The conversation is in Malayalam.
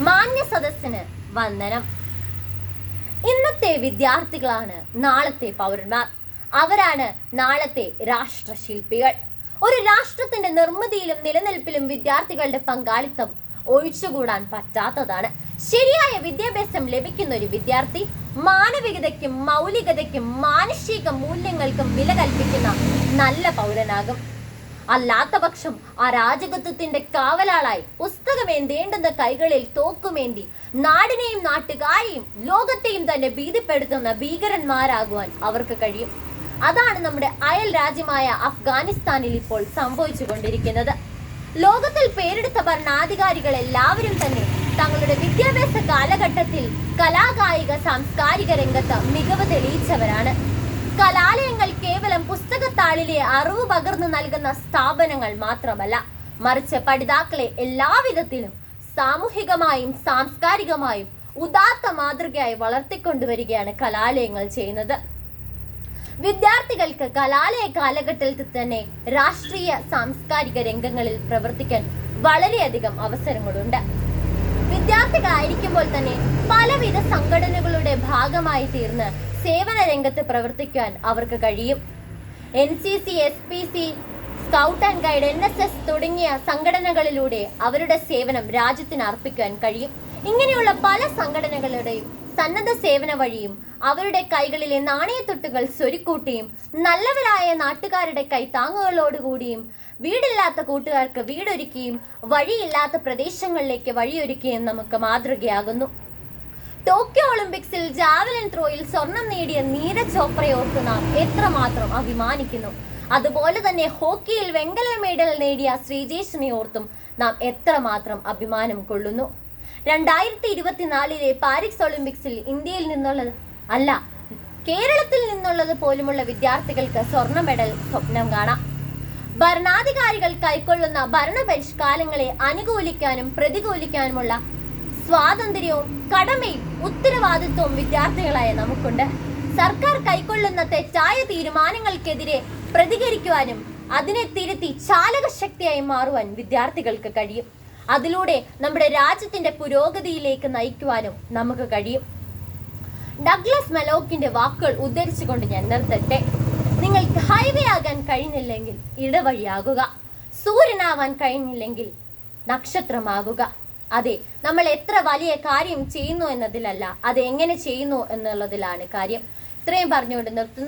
മാന്യ സദസ്സിന് വന്ദനം. ഇന്നത്തെ വിദ്യാർത്ഥികളാണ് നാളത്തെ പൗരന്മാർ. അവരാണ് നാളത്തെ രാഷ്ട്രശില്പികൾ. ഒരു രാഷ്ട്രത്തിന്റെ നിർമ്മിതിയിലും നിലനിൽപ്പിലും വിദ്യാർത്ഥികളുടെ പങ്കാളിത്തം ഒഴിച്ചുകൂടാൻ പറ്റാത്തതാണ്. ശരിയായ വിദ്യാഭ്യാസം ലഭിക്കുന്ന ഒരു വിദ്യാർത്ഥി മാനവികതയ്ക്കും മൗലികതയ്ക്കും മാനുഷിക മൂല്യങ്ങൾക്കും വില കൽപ്പിക്കുന്ന നല്ല പൗരനാകും. അല്ലാത്ത ആ രാജകത്വത്തിന്റെ കാവലാളായി പുസ്തകമേന്തേണ്ടുന്ന കൈകളിൽ തോക്കുമേന്തി നാടിനെയും നാട്ടുകാരെയും ലോകത്തെയും തന്നെ ഭീതിപ്പെടുത്തുന്ന ഭീകരന്മാരാകുവാൻ അവർക്ക് കഴിയും. അതാണ് നമ്മുടെ അയൽ രാജ്യമായ അഫ്ഗാനിസ്ഥാനിൽ ഇപ്പോൾ സംഭവിച്ചുകൊണ്ടിരിക്കുന്നത്. ലോകത്തിൽ പേരെടുത്ത ഭരണാധികാരികൾ എല്ലാവരും തന്നെ തങ്ങളുടെ വിദ്യാഭ്യാസ കാലഘട്ടത്തിൽ കലാകായിക സാംസ്കാരിക രംഗത്ത് മികവ് തെളിയിച്ചവരാണ്. കലാലയങ്ങൾ കേവലം പുസ്തകത്താളിലെ അറിവ് പകർന്നു നൽകുന്ന സ്ഥാപനങ്ങൾ മാത്രമല്ല മറിച്ച് പഠിതാക്കളെ എല്ലാവിധത്തിലും സാമൂഹികമായും സാംസ്കാരികമായും ഉദാത്ത മാതൃകയായി വളർത്തിക്കൊണ്ടുവരികയാണ് കലാലയങ്ങൾ ചെയ്യുന്നത്. വിദ്യാർത്ഥികൾക്ക് കലാലയ കാലഘട്ടത്തിൽ തന്നെ രാഷ്ട്രീയ സാംസ്കാരിക രംഗങ്ങളിൽ പ്രവർത്തിക്കാൻ വളരെയധികം അവസരങ്ങളുണ്ട്. വിദ്യാർത്ഥികളായിരിക്കുമ്പോൾ തന്നെ പലവിധ സംഘടനകളുടെ ഭാഗമായി തീർന്ന് സേവന രംഗത്ത് പ്രവർത്തിക്കാൻ അവർക്ക് കഴിയും. N C C S P C scout and guide N S S തുടങ്ങിയ സംഘടനകളിലൂടെ അവരുടെ സേവനം രാജ്യത്തിന് അർപ്പിക്കാൻ കഴിയും. ഇങ്ങനെയുള്ള പല സംഘടനകളുടെയും സന്നദ്ധ സേവന വഴിയും അവരുടെ കൈകളിലെ നാണയത്തൊട്ടുകൾ സ്വരുക്കൂട്ടിയും നല്ലവരായ നാട്ടുകാരുടെ കൈ താങ്ങുകളോടുകൂടിയും വീടില്ലാത്ത കൂട്ടുകാർക്ക് വീടൊരുക്കിയും വഴിയില്ലാത്ത പ്രദേശങ്ങളിലേക്ക് വഴിയൊരുക്കിയും നമുക്ക് മാതൃകയാകുന്നു. ടോക്കിയോ ഒളിമ്പിക്സിൽ ജാവലിൻ ത്രോയിൽ സ്വർണം നേടിയ നീരജ് ചോപ്രയോർക്ക് നാം എത്രമാത്രം അഭിമാനിക്കുന്നു. അതുപോലെ തന്നെ ഹോക്കിയിൽ വെങ്കല മെഡൽ നേടിയ ശ്രീജേഷിനെ ഓർത്തും നാം എത്രമാത്രം അഭിമാനം കൊള്ളുന്നു. രണ്ടായിരത്തി ഇരുപത്തിനാലിലെ പാരീസ് ഒളിമ്പിക്സിൽ ഇന്ത്യയിൽ നിന്നുള്ളത് അല്ല കേരളത്തിൽ നിന്നുള്ളത് പോലുമുള്ള വിദ്യാർത്ഥികൾക്ക് സ്വർണ മെഡൽ സ്വപ്നം കാണാം. ഭരണാധികാരികൾ കൈക്കൊള്ളുന്ന ഭരണപരിഷ്കാരങ്ങളെ അനുകൂലിക്കാനും പ്രതികൂലിക്കാനുമുള്ള സ്വാതന്ത്ര്യവും കടമയും ഉത്തരവാദിത്വവും വിദ്യാർത്ഥികളായ നമുക്കുണ്ട്. സർക്കാർ കൈക്കൊള്ളുന്ന തെറ്റായ തീരുമാനങ്ങൾക്കെതിരെ പ്രതികരിക്കുവാനും അതിനെ തിരുത്തി ചാലകശക്തിയായി മാറുവാൻ വിദ്യാർത്ഥികൾക്ക് കഴിയും. അതിലൂടെ നമ്മുടെ രാജ്യത്തിന്റെ പുരോഗതിയിലേക്ക് നയിക്കുവാനും നമുക്ക് കഴിയും. ഡഗ്ലസ് മെലോക്കിന്റെ വാക്കുകൾ ഉദ്ധരിച്ചുകൊണ്ട് ഞാൻ നിർത്തട്ടെ. നിങ്ങൾക്ക് ഹൈവേ ആകാൻ കഴിഞ്ഞില്ലെങ്കിൽ ഇടവഴിയാകുക. സൂര്യനാവാൻ കഴിഞ്ഞില്ലെങ്കിൽ നക്ഷത്രമാകുക. അതെ നമ്മൾ എത്ര വലിയ കാര്യം ചെയ്യുന്നു എന്നതിലല്ല അത് എങ്ങനെ ചെയ്യുന്നു എന്നുള്ളതിലാണ് കാര്യം. ഇത്രയും പറഞ്ഞുകൊണ്ട് നിർത്തുന്നു.